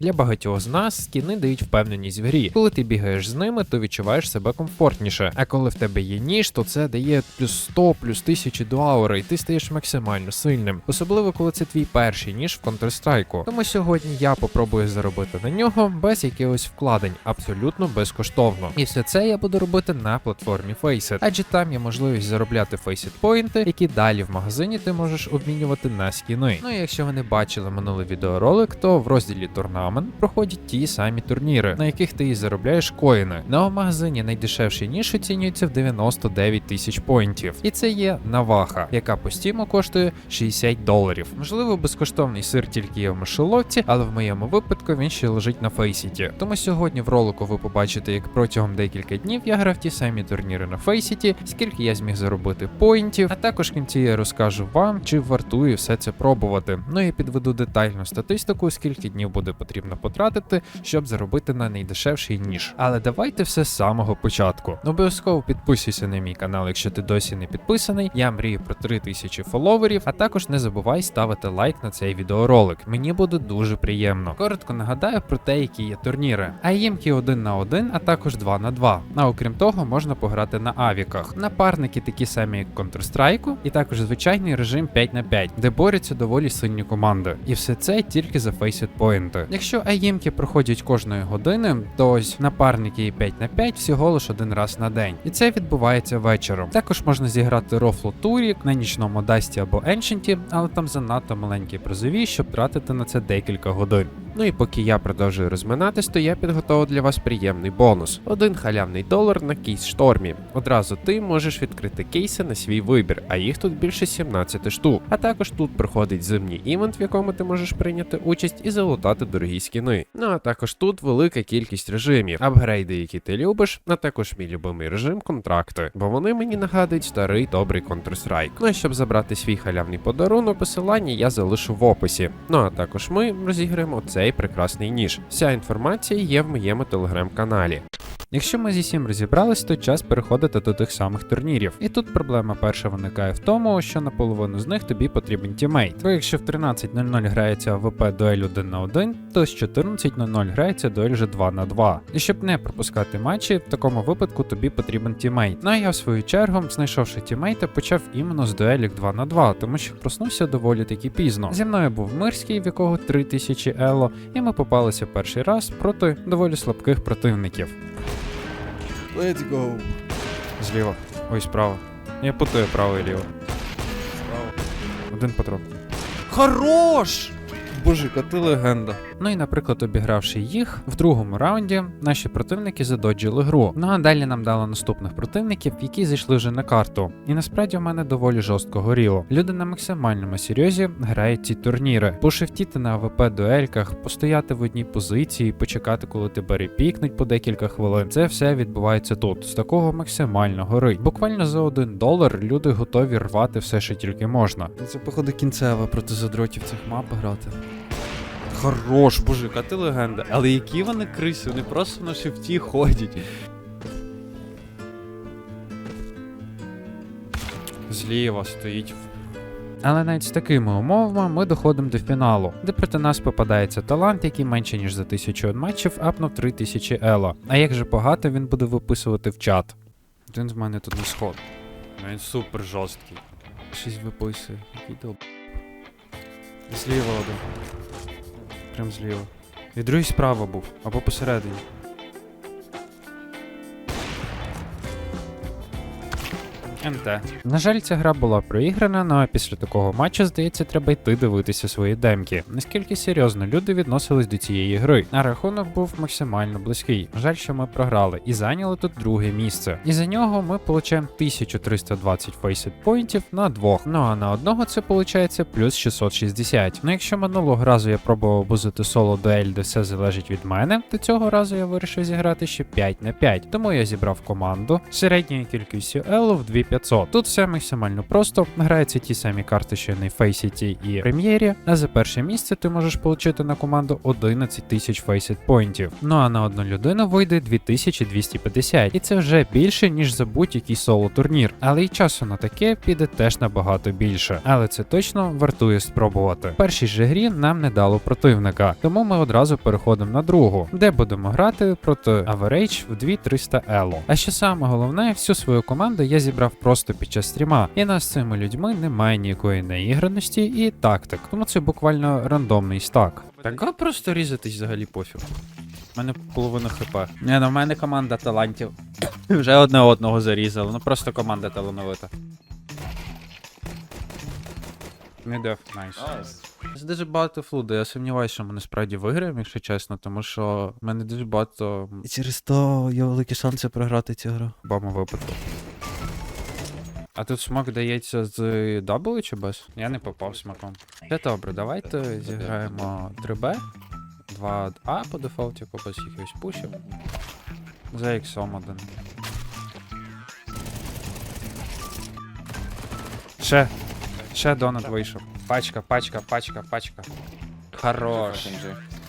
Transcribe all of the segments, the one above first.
Для багатьох з нас скіни дають впевненість в грі. Коли ти бігаєш з ними, то відчуваєш себе комфортніше. А коли в тебе є ніж, то це дає плюс 100, плюс 1000 до аури, і ти стаєш максимально сильним. Особливо коли це твій перший ніж в Counter-Strike. Тому сьогодні я попробую заробити на нього без якихось вкладень, абсолютно безкоштовно. І все це я буду робити на платформі Faceit, адже там є можливість заробляти Faceit поінти, які далі в магазині ти можеш обмінювати на скіни. Ну і якщо ви не бачили минулий відеоролик, то в розділі Турнамент проходять ті самі турніри, на яких ти і заробляєш коїни. На магазині найдешевший ніж оцінюється в 99 тисяч поінтів. І це є Наваха, яка по стіму коштує 60 доларів. Можливо, безкоштовний сир тільки є в мишоловці, але в моєму випадку він ще лежить на фейсіті. Тому сьогодні в ролику ви побачите, як протягом декілька днів я грав ті самі турніри на фейсіті, скільки я зміг заробити поінтів, а також в кінці я розкажу вам, чи вартує все це пробувати. Ну і підведу детальну статистику, скільки днів буде потрібно потратити, щоб заробити на найдешевший ніж. Але давайте все з самого початку. Обов'язково підписуйся на мій канал, якщо ти досі не підписаний. Я мрію про 3000 фоловерів, а також не забувай ставити лайк на цей відеоролик. Мені буде дуже приємно. Коротко нагадаю про те, які є турніри. Аємки 1 на 1, а також 2 на 2. А окрім того, можна пограти на авіках. Напарники такі самі, як Counter-Strike, і також звичайний режим 5 на 5, де борються доволі сильні команди. І все це тільки за Faceit поінти. Якщо аємки проходять кожної години, то ось напарники і 5 на 5 всього лише один раз на день. І це відбувається вечором. Також можна зіграти рофло турік на нічному дасті або еншенті, але там занадто маленькі призові, щоб тратити на це декілька годин. Ну і поки я продовжую розминатись, то я підготував для вас приємний бонус: один халявний долар на кейс штормі. Одразу ти можеш відкрити кейси на свій вибір, а їх тут більше 17 штук. А також тут проходить зимній івент, в якому ти можеш прийняти участь і залутати дорогі скіни. Ну а також тут велика кількість режимів, апгрейди, які ти любиш, а також мій любимий режим контракти, бо вони мені нагадують старий добрий Counter-Strike. Ну а щоб забрати свій халявний подарунок, посилання я залишу в описі. Ну а також ми розіграємо цей прекрасний ніж. Вся інформація є в моєму телеграм-каналі. Якщо ми зі всім розібрались, то час переходити до тих самих турнірів. І тут проблема перша виникає в тому, що на половину з них тобі потрібен тімейт. Бо якщо в 13.00 грається АВП дуель 1 на 1, то з 14.00 грається дуель вже 2 на 2. І щоб не пропускати матчі, в такому випадку тобі потрібен тімейт. Ну а я в свою чергу, знайшовши тімейта, почав іменно з дуелік 2 на 2, тому що проснувся доволі таки пізно. Зі мною був Мирський, в якого 3000 ело, і ми попалися перший раз проти доволі слабких противників. Let's go. Зліва. Ой, справа. Я путаю право і ліво. Справа. Один патрон. Хорош! Боже, ти легенда. Ну і, наприклад, обігравши їх, в другому раунді наші противники задоджили гру. Ну а далі нам дали наступних противників, які зайшли вже на карту. І насправді в мене доволі жорстко горіло. Люди на максимальному серйозі грають ці турніри. Пошифтіти на АВП дуельках, постояти в одній позиції, почекати, коли тебе репікнуть по декілька хвилин. Це все відбувається тут. З такого максимально горить. Буквально за один долар люди готові рвати все, що тільки можна. Це, походу, кінцева проти задротів цих мап грати. Хорош, боже, яка ти легенда. Але які вони криси, вони просто на шифті ходять. Зліва стоїть. Але навіть з такими умовами ми доходимо до фіналу, де проти нас попадається талант, який менше ніж за тисячу матчів апнув 3000 ело. А як же багато він буде виписувати в чат. Він з мене тут не сход. Ну, Він супер жорсткий. Щось виписує. Який доб. Зліва один. Прям зліва. І другий справа був, або посередині. НТ. На жаль, ця гра була проіграна, ну а після такого матчу, здається, треба йти дивитися свої демки. Наскільки серйозно люди відносились до цієї гри. А рахунок був максимально близький. Жаль, що ми програли і зайняли тут друге місце. І за нього ми получаємо 1320 фейсит поінтів на двох. Ну а на одного це виходить плюс 660. Ну якщо минулого разу я пробував бузити соло дуель, де все залежить від мене, то цього разу я вирішив зіграти ще 5 на 5. Тому я зібрав команду середньою кількістю ело в 2500 500. Тут все максимально просто. Граються ті самі карти, що на Faceit і Прем'єрі, а за перше місце ти можеш отримати на команду 11 тисяч Faceit поінтів. Ну а на одну людину вийде 2250, і це вже більше, ніж за будь-який соло турнір. Але й часу на таке піде теж набагато більше. Але це точно вартує спробувати. В першій же грі нам не дало противника, тому ми одразу переходимо на другу, де будемо грати проти Average в 2300 Elo. А ще саме головне, всю свою команду я зібрав просто під час стріма, і нас з цими людьми немає ніякої наіграності і тактик, тому це буквально рандомний стак. Так а просто різатись взагалі пофіг. У мене половина хп. Не, ну в мене команда талантів. Вже одне одного зарізали, ну просто команда талановита. Не деф, найс. Це дуже багато флуду. Я сумніваюся, що ми насправді виграємо, якщо чесно, тому що в мене дуже багато. І через то є великі шанси програти цю гру. Бому випадку. А тут смак дається з W чи без? Я не попав смаком. Це добре, давайте зіграємо 3B. 2А по дефолті, без якихось пушів. За іксом один. Ще. Ще донат вийшов. Пачка, пачка, пачка, пачка. Хорош.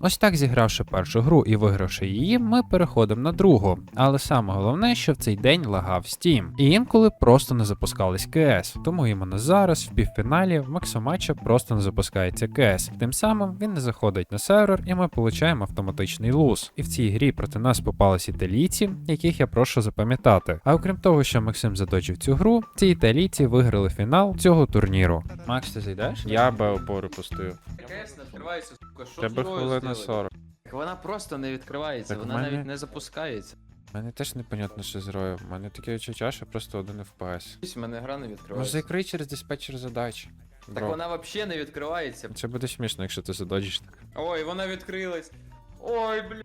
Ось так зігравши першу гру і вигравши її, ми переходимо на другу. Але саме головне, що в цей день лагав Steam. І інколи просто не запускались КС. Тому іменно зараз, в півфіналі, в Максоматча просто не запускається КС. Тим самим він не заходить на сервер, і ми получаємо автоматичний луз. І в цій грі проти нас попались італійці, яких я прошу запам'ятати. А окрім того, що Максим заточив цю гру, ці італійці виграли фінал цього турніру. Макс, ти зайдеш? Я Б опору пустую. КС не відкривається, сука, що Тебе хвилина зробили? 40. Так Вона просто не відкривається, Так в вона мене- навіть не запускається. У мене теж непонятно, що з рою. У мене таке відчуття, що просто один FPS. В мене гра не Ну відкривається. закрий через диспетчер задач. Так Бро. вона взагалі не відкривається. Це буде смішно, якщо ти задачиш так. Ой, вона відкрилась. Ой, блін.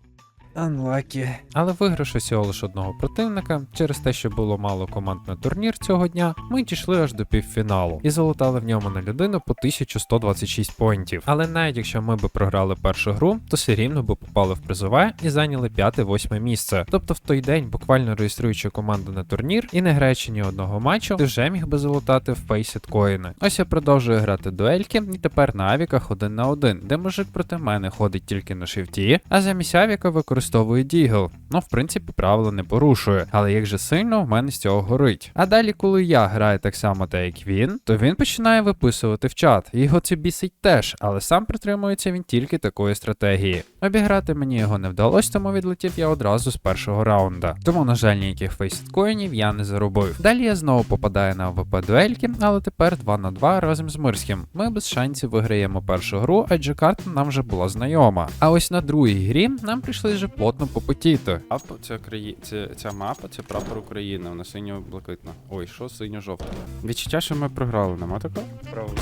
Unlucky. Але вигравши всього лише одного противника, через те, що було мало команд на турнір цього дня, ми дійшли аж до півфіналу і залутали в ньому на людину по 1126 поінтів. Але навіть якщо ми би програли першу гру, то все рівно би попали в призове і зайняли п'яте-восьме місце. Тобто в той день, буквально реєструючи команду на турнір і не граючи ні одного матчу, ти вже міг би залутати в фейсіт коїни. Ось я продовжую грати дуельки, і тепер на авіках один на один, де мужик проти мене ходить тільки на шифті, а замість авіка використовує дігл. Ну, в принципі, правила не порушує, але як же сильно в мене з цього горить. А далі, коли я граю так само, так як він, то він починає виписувати в чат. Його це бісить теж, але сам притримується він тільки такої стратегії. Обіграти мені його не вдалося, тому відлетів я одразу з першого раунда. Тому, на жаль, ніяких фейсіткоїнів я не заробив. Далі я знову попадаю на ОВП дуельки, але тепер 2 на 2 разом з Мирським. Ми без шансів виграємо першу гру, адже карта нам вже була знайома. А ось на другій грі нам прийшли вже плотно попотіти. Мапа, це, краї... це ця мапа, це прапор України, вона синьо-блакитна. Ой, що синьо-жовта? Відчуття, що ми програли, нема такого? Правда.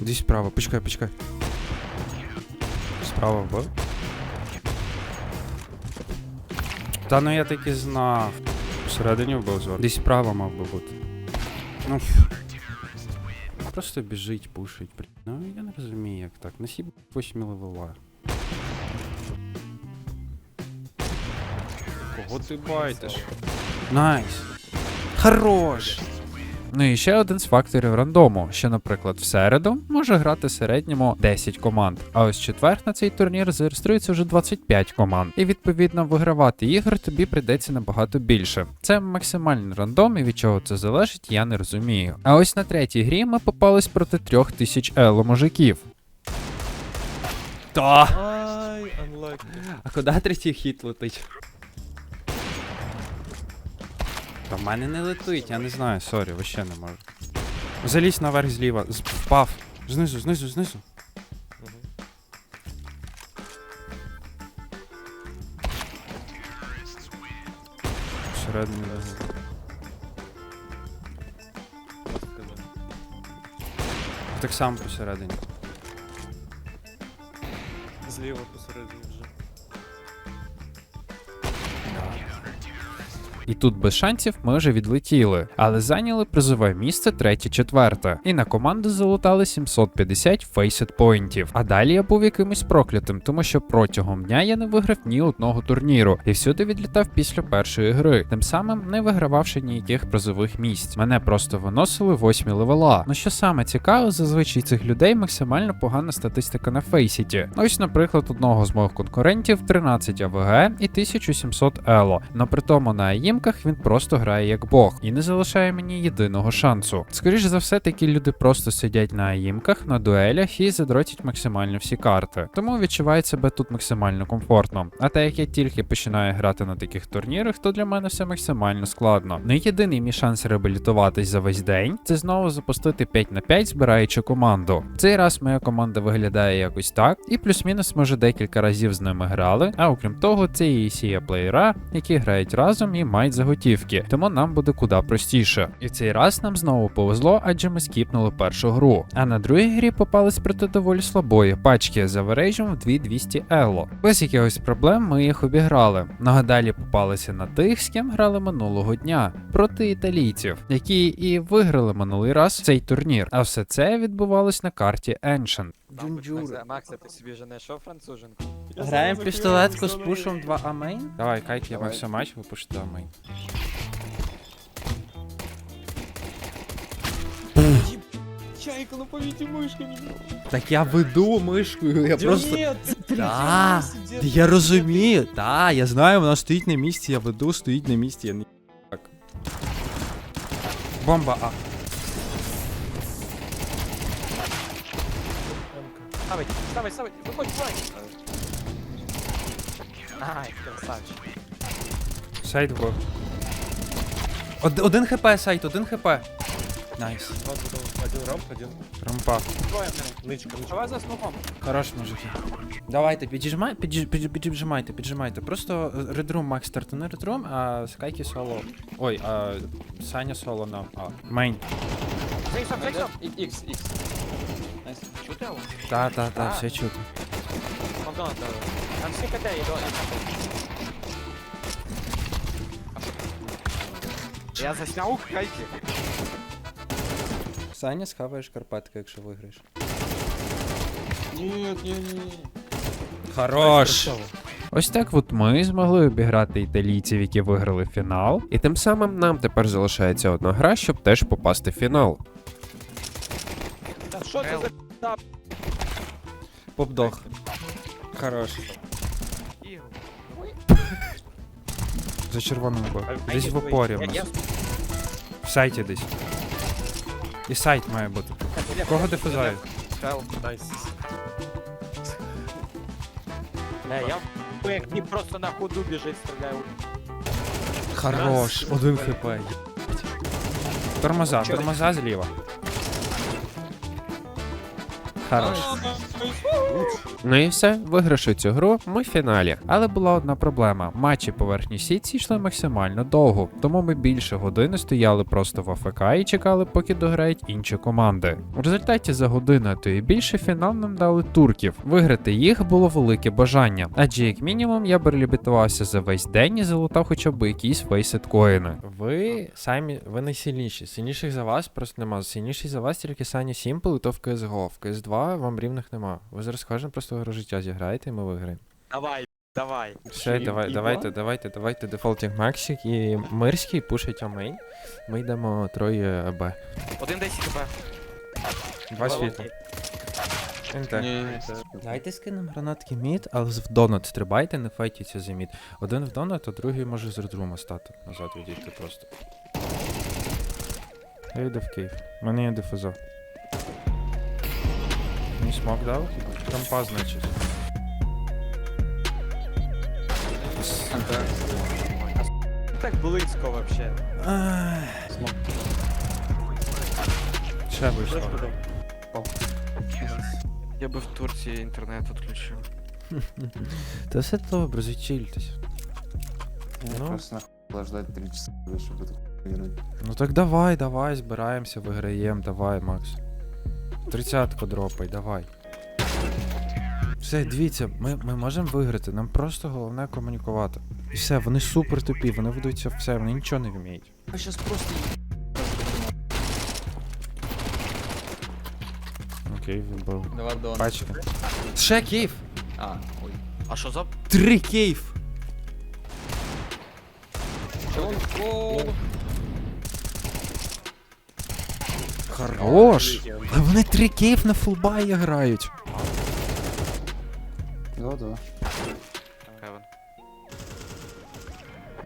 Десь справа, почекай, почекай. Справа вбив. Та ну я таки знав. Всередині вбив зверху. Десь справа мав би бути. Ну. Просто біжить, пушить, блін. Ну я не розумію, як так. Насіб 8 левела. Кого ти байтиш? Найс. Хорош! Ну і ще один з факторів рандому, що, наприклад, в середу може грати в середньому 10 команд, а ось четвер на цей турнір зареєструється вже 25 команд. І відповідно вигравати ігор тобі прийдеться набагато більше. Це максимальний рандом, і від чого це залежить, я не розумію. А ось на третій грі ми попались проти 3000 ело мужиків. Та! А куди третій хіт летить? Та в мене не летить, я не знаю, сорі, вообще не можу. Залізь наверх зліва, впав. Знизу, знизу, знизу. Всередині лежу. Так само посередині. Зліва посередині І тут без шансів ми вже відлетіли, але зайняли призове місце третє-четверте. І на команду залутали 750 фейсет поінтів. А далі я був якимось проклятим, тому що протягом дня я не виграв ні одного турніру і всюди відлітав після першої гри, тим самим не вигрававши ніяких призових місць. Мене просто виносили восьмі левела. Ну що саме цікаво, зазвичай цих людей максимально погана статистика на фейсіті. Ось, наприклад, одного з моїх конкурентів 13 АВГ і 1700 Ело. Но при тому на аїмках він просто грає як бог і не залишає мені єдиного шансу. Скоріше за все, такі люди просто сидять на аїмках, на дуелях і задротять максимально всі карти. Тому відчувають себе тут максимально комфортно. А те, як я тільки починаю грати на таких турнірах, то для мене все максимально складно. Ну єдиний мій шанс реабілітуватись за весь день це знову запустити 5 на 5, збираючи команду. Цей раз моя команда виглядає якось так, і плюс-мінус ми вже декілька разів з ними грали. А окрім того, це і сія плеєра, які грають разом і мають заготівки, тому нам буде куди простіше. І цей раз нам знову повезло, адже ми скіпнули першу гру. А на другій грі попались проти доволі слабої пачки з аверейджем в 2200 ело. Без якихось проблем ми їх обіграли. Ну а далі попалися на тих, з ким грали минулого дня, проти італійців, які і виграли минулий раз цей турнір. А все це відбувалось на карті Ancient. Макса, Макса, ти собі вже знайшов француженку? Граємо пістолетку з пушом 2 а мейн? Давай, Кайт, я все матч, ви пуш 2 мейн. Чайка, ну повіді мишки Так я веду мишкою, я просто. Да, я розумію, да, я знаю, вона стоїть на місці, я веду, стоїть на місці, я не так. Бомба А. Ставить, ставить, ставить, виходь, виходь! Ай, красавчик. Сайт в. Од, один хп, сайт, один хп. Найс. Один рамп, один. Рампа. Двоє мене. Ничка. Давай за смоком. Хорош, мужики. Давайте, піджимай, підж, підж, піджимайте, піджимайте. Просто редрум Макс стартуни редрум, а Скайки соло. Ой, а Саня соло на А. Мейн. Зайшов, зайшов. Ікс, ікс. Найс. Чути? Та, та, та, все чути. Макдональд дали. Там всі КТ є, до Я засняв хайки. Саня, схаваєш Карпатки, якщо виграєш. Ні, ні, ні. Хорош! Ось так от ми змогли обіграти італійців, які виграли фінал, і тим самим нам тепер залишається одна гра, щоб теж попасти в фінал. Та що це за Попдог. Хорош. За червоним був. Десь в опорі в нас. В сайті десь. І сайт має бути. Кого дефузають? Найс. Не, я як ні просто на ходу біжить, стріляю. Хорош, один хп. Тормоза, тормоза зліва. Хорош. Ну і все, вигравши цю гру, ми в фіналі. Але була одна проблема: матчі по верхній сітці йшли максимально довго, тому ми більше години стояли просто в АФК і чекали, поки дограють інші команди. В результаті за годину, то і більше фінал нам дали турків. Виграти їх було велике бажання, адже як мінімум я б реабілітувався за весь день і залутав хоча б якісь фейсет коїни. Ви самі, ви найсильніші. Сильніших за вас просто нема. Сильніший за вас тільки Саня Сімпл і то в CSGO. В CS2 вам рівних нема. Ви зараз кожен просто гру життя зіграєте і ми виграємо. Давай, давай. Все, давай, давайте, давайте, давайте дефолтінг Максик і Мирський пушить Омейн. Ми йдемо троє Б. Один десь хп. Два світла. НТ. Дайте скинемо гранатки мід, але в донат стрибайте, не файтіться за мід. Один в донат, а другий може з редрума стати. Назад відійти просто. Я йду в Київ. У мене є дифузо. Мені смок дав? Трампа, значить. Так близько вообще. Ще вийшло. Я би в Турції інтернет відключив. Та все добре, зачільтесь. Ну. Просто нахуй ждать 3 часа, чтобы это. Ну так давай, давай, збираємося, виграємо, давай, Макс. Тридцятку дропай, давай. Все, дивіться, ми, ми можемо виграти. Нам просто головне комунікувати. І все, вони супер тупі, вони ведуться все, вони нічого не вміють. Я сейчас просто Окей, відбив. Давай Дон. Пачка. Ще кейв! А, ой. А що за... Три кейв! О, Хорош! А вони три кейв на фулбай грають. Да, да. Хевен.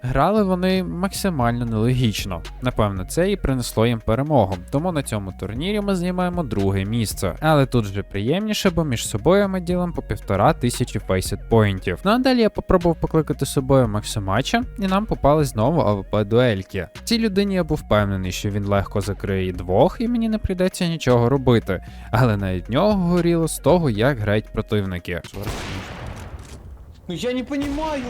Грали вони максимально нелогічно. Напевно, це і принесло їм перемогу. Тому на цьому турнірі ми знімаємо друге місце. Але тут вже приємніше, бо між собою ми ділимо по півтора тисячі фейсет поінтів. Ну а далі я попробував покликати з собою Максимача, і нам попали знову АВП дуельки. Цій людині я був впевнений, що він легко закриє двох, і мені не прийдеться нічого робити. Але навіть нього горіло з того, як грають противники. Ну я не понимаю,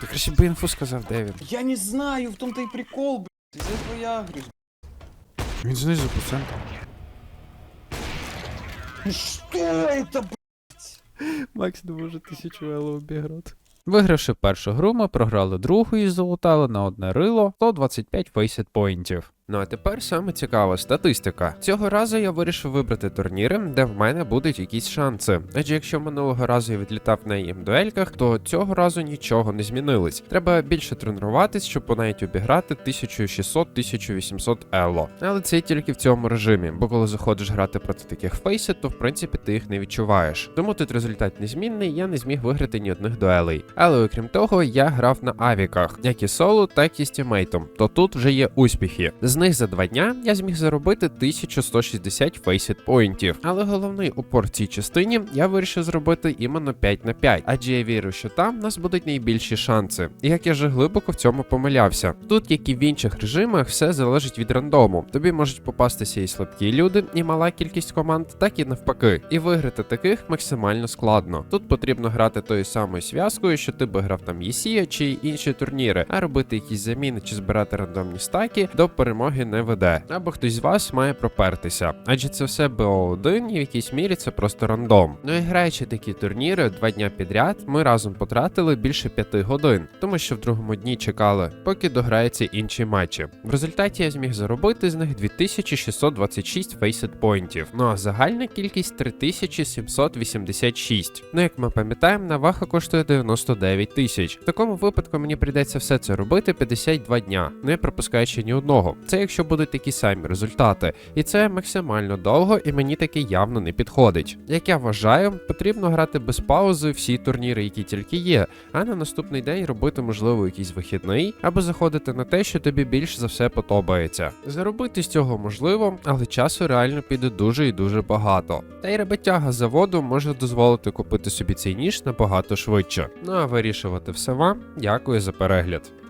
Ти краще б інфу сказав, де він. я не знаю, в том-то и прикол, блядь. Из-за этого я говорю. Він знизу по центру. Ну что это, блядь? Макс не може тисячу ело обіграти. Вигравши першу гру, ми програли другу і залутали на одне рило 125 фейсет поінтів. Ну а тепер саме цікава статистика. Цього разу я вирішив вибрати турніри, де в мене будуть якісь шанси. Адже якщо минулого разу я відлітав на їм дуельках, то цього разу нічого не змінилось. Треба більше тренуватись, щоб навіть обіграти 1600-1800 ело. Але це тільки в цьому режимі, бо коли заходиш грати проти таких фейсів, то в принципі ти їх не відчуваєш. Тому тут результат незмінний, я не зміг виграти ні одних дуелей. Але окрім того, я грав на авіках, як і соло, так і з тімейтом. То тут вже є успіхи. З них за два дня я зміг заробити 1160 фейсит поінтів. Але головний упор в цій частині я вирішив зробити іменно 5 на 5, адже я вірю, що там нас будуть найбільші шанси. І як я вже глибоко в цьому помилявся. Тут, як і в інших режимах, все залежить від рандому. Тобі можуть попастися і слабкі люди, і мала кількість команд, так і навпаки. І виграти таких максимально складно. Тут потрібно грати тою самою зв'язкою, що ти би грав там Єсія чи інші турніри, а робити якісь заміни чи збирати рандомні стаки до перемоги не веде. Або хтось з вас має пропертися. Адже це все БО1 і в якійсь мірі це просто рандом. Ну і граючи такі турніри два дня підряд, ми разом потратили більше п'яти годин, тому що в другому дні чекали, поки дограються інші матчі. В результаті я зміг заробити з них 2626 фейсет поінтів. Ну а загальна кількість 3786. Ну як ми пам'ятаємо, наваха коштує 99 тисяч. В такому випадку мені прийдеться все це робити 52 дня, не пропускаючи ні одного. Це якщо будуть такі самі результати, і це максимально довго, і мені таке явно не підходить. Як я вважаю, потрібно грати без паузи всі турніри, які тільки є, а на наступний день робити, можливо, якийсь вихідний, або заходити на те, що тобі більш за все подобається. Заробити з цього можливо, але часу реально піде дуже і дуже багато. Та й роботяга з заводу може дозволити купити собі цей ніж набагато швидше. Ну а вирішувати все вам. Дякую за перегляд.